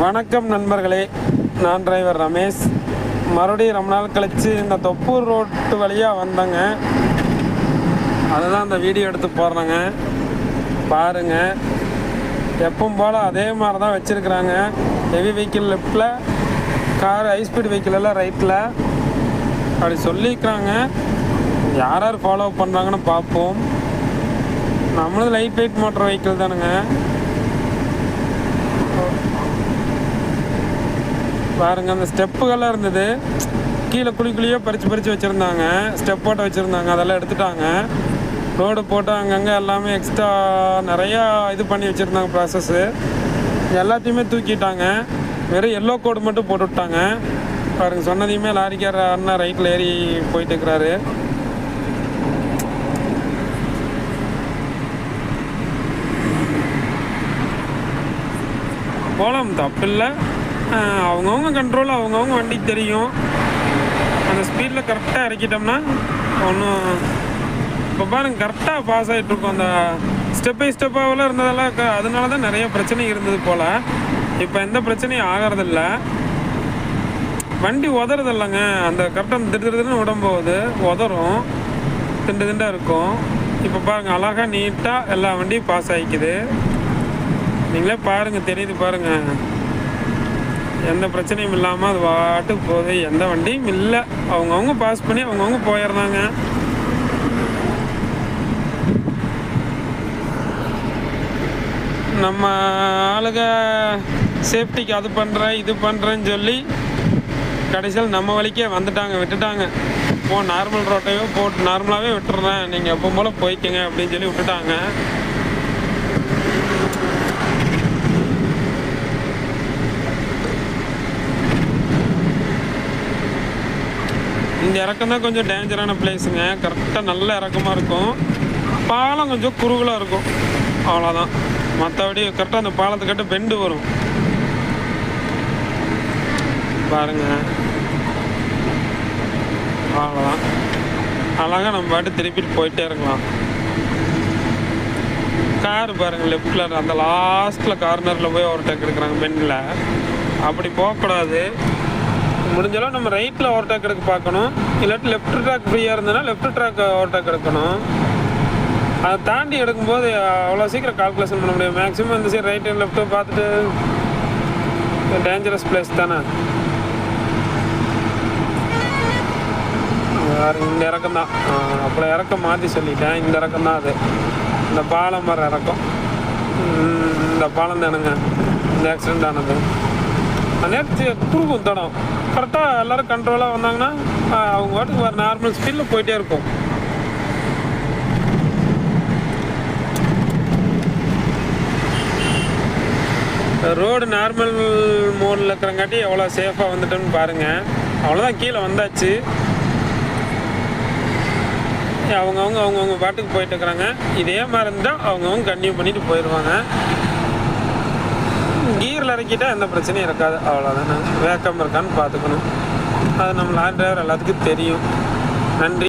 வணக்கம் நண்பர்களே. நான் டிரைவர் ரமேஷ். மறுபடியும் ரொம்ப நாள் கழித்து இந்த தொப்பூர் ரோட்டு வழியாக வந்தேங்க. அதுதான் இந்த வீடியோ எடுத்து போடுறேங்க. பாருங்கள் எப்பவும் போல் அதே மாதிரி தான் வச்சுருக்குறாங்க ஹெவி வெஹிக்கிள் லெஃப்டில் கார் ஹைஸ்பீட் வெஹிக்கிள் எல்லாம் ரைட்டில் அப்படி சொல்லியிருக்கிறாங்க. யார் யார் ஃபாலோ பண்ணுறாங்கன்னு பார்ப்போம். நம்மளது லைட் வெயிட் மோட்டர் வெஹிக்கிள் தானுங்க. பாருங்க அந்த ஸ்டெப்புகள்லாம் இருந்தது. கீழே குழி குழியோ பறித்து பறித்து வச்சுருந்தாங்க. ஸ்டெப் போட்டு வச்சுருந்தாங்க அதெல்லாம் எடுத்துட்டாங்க. ரோடு போட்டு அங்கங்கே எல்லாமே எக்ஸ்ட்ரா நிறையா இது பண்ணி வச்சுருந்தாங்க ப்ராசஸ்ஸு எல்லாத்தையுமே தூக்கிட்டாங்க. வெறும் எல்லோ கோடு மட்டும் போட்டு விட்டாங்க. பாருங்க சொன்னதையுமே லாரிக்கார அண்ணா ரைட்டில் ஏறி போயிட்டு இருக்கிறாரு. போகலாம் தப்பில்லை. அவங்கவுங்க கண்ட்ரோல் அவங்கவுங்க வண்டிக்கு தெரியும். அந்த ஸ்பீடில் கரெக்டாக இறக்கிட்டோம்னா ஒன்றும் இப்போ பாருங்க கரெக்டாக பாஸ் ஆகிட்டு இருக்கும். அந்த ஸ்டெப் பை ஸ்டெப்பாகலாம் இருந்ததெல்லாம் க- அதனால தான் நிறைய பிரச்சனை இருந்தது போல். இப்போ எந்த பிரச்சனையும் ஆகிறதில்ல. வண்டி உதறதில்லைங்க. அந்த கரெக்டாக திரு திருன்னு விடும் போகுது உதறும். திண்டு திண்டாக இருக்கும். இப்போ பாருங்கள் அழகாக நீட்டாக எல்லா வண்டியும் பாஸ் ஆகிக்குது நீங்களே பாருங்கள் தெரியுது பாருங்கள் எந்த பிரச்சனையும் இல்லாமல் அது வாட்டுக்கு போகுது. எந்த வண்டியும் இல்லை. அவங்கவுங்க பாஸ் பண்ணி அவங்கவுங்க போயிடுறாங்க. நம்ம ஆளுங்க சேஃப்டிக்கு அது பண்ணுறேன் இது பண்ணுறேன்னு சொல்லி கடைசியில் நம்ம வழிக்கே வந்துட்டாங்க விட்டுட்டாங்க. போ நார்மல் ரோட்டையோ போட்டு நார்மலாகவே விட்டுறேன். நீங்கள் எப்போ போல் போய்க்கங்க அப்படின்னு சொல்லி விட்டுட்டாங்க. இந்த இறக்கம் தான் கொஞ்சம் டேஞ்சரான பிளேஸுங்க கரெக்டாக நல்ல இறக்கமாக இருக்கும். பாலம் கொஞ்சம் குறுகலாக இருக்கும். அவ்வளோதான் மற்றபடி கரெக்டாக அந்த பாலத்துக்கிட்ட பெண்டு வரும். பாருங்க. அவ்வளோதான் அழகாக நம்ம பாட்டு திருப்பிட்டு போயிட்டே இருக்கலாம். கார் பாருங்க லெஃப்டில் அந்த லாஸ்ட்டில் கார்னரில் போய் ஓவர்டேக் எடுக்கிறாங்க பெண்டில் அப்படி போகக்கூடாது. முடிஞ்சளவு நம்ம ரைட்டில் ஓவர்டேக் எடுக்க பார்க்கணும். இல்லாட்டி லெஃப்ட் ட்ராக் ஃப்ரீயாக இருந்ததுன்னா லெஃப்ட் ட்ராக் ஓவர்டேக் எடுக்கணும். அதை தாண்டி எடுக்கும்போது அவ்வளோ சீக்கிரம் கால்குலேஷன் பண்ண முடியும் மேக்ஸிமம் இந்த சைடு ரைட் அண்ட் லெஃப்ட்டு பார்த்துட்டு டேஞ்சரஸ் பிளேஸ் தானே. இந்த இறக்கம் தான். அப்புறம் இறக்கம் மாற்றி சொல்லிட்டேன். இந்த இறக்கம் தான் அது. இந்த பாலம் வர இறக்கம். இந்த பாலம் தானுங்க. இந்த ஆக்சிடென்ட் ஆனது. நேற்று குறுக்கும் தடம். கரெக்டாக எல்லோரும் கண்ட்ரோலாக வந்தாங்கன்னா அவங்க வாட்டுக்கு வர நார்மல் ஸ்பீடில் போயிட்டே இருக்கும். ரோடு நார்மல் மோடில் இருக்கிறங்காட்டி எவ்வளோ சேஃபாக வந்துட்டோம்னு பாருங்கள் அவ்வளோதான் கீழே வந்தாச்சு. அவங்கவுங்க அவங்கவுங்க பாட்டுக்கு போயிட்டு இருக்கிறாங்க. இதே மாதிரி இருந்தால் அவங்கவுங்க கன்டினியூ பண்ணிட்டு போயிடுவாங்க கீரில் இறக்கிட்டா எந்த பிரச்சனையும் இருக்காது. அவ்வளோதானே வேக்கம் இருக்கான்னு பார்த்துக்கணும். அது நம்ம லாரி டிரைவர் எல்லாத்துக்கும் தெரியும். நன்றி.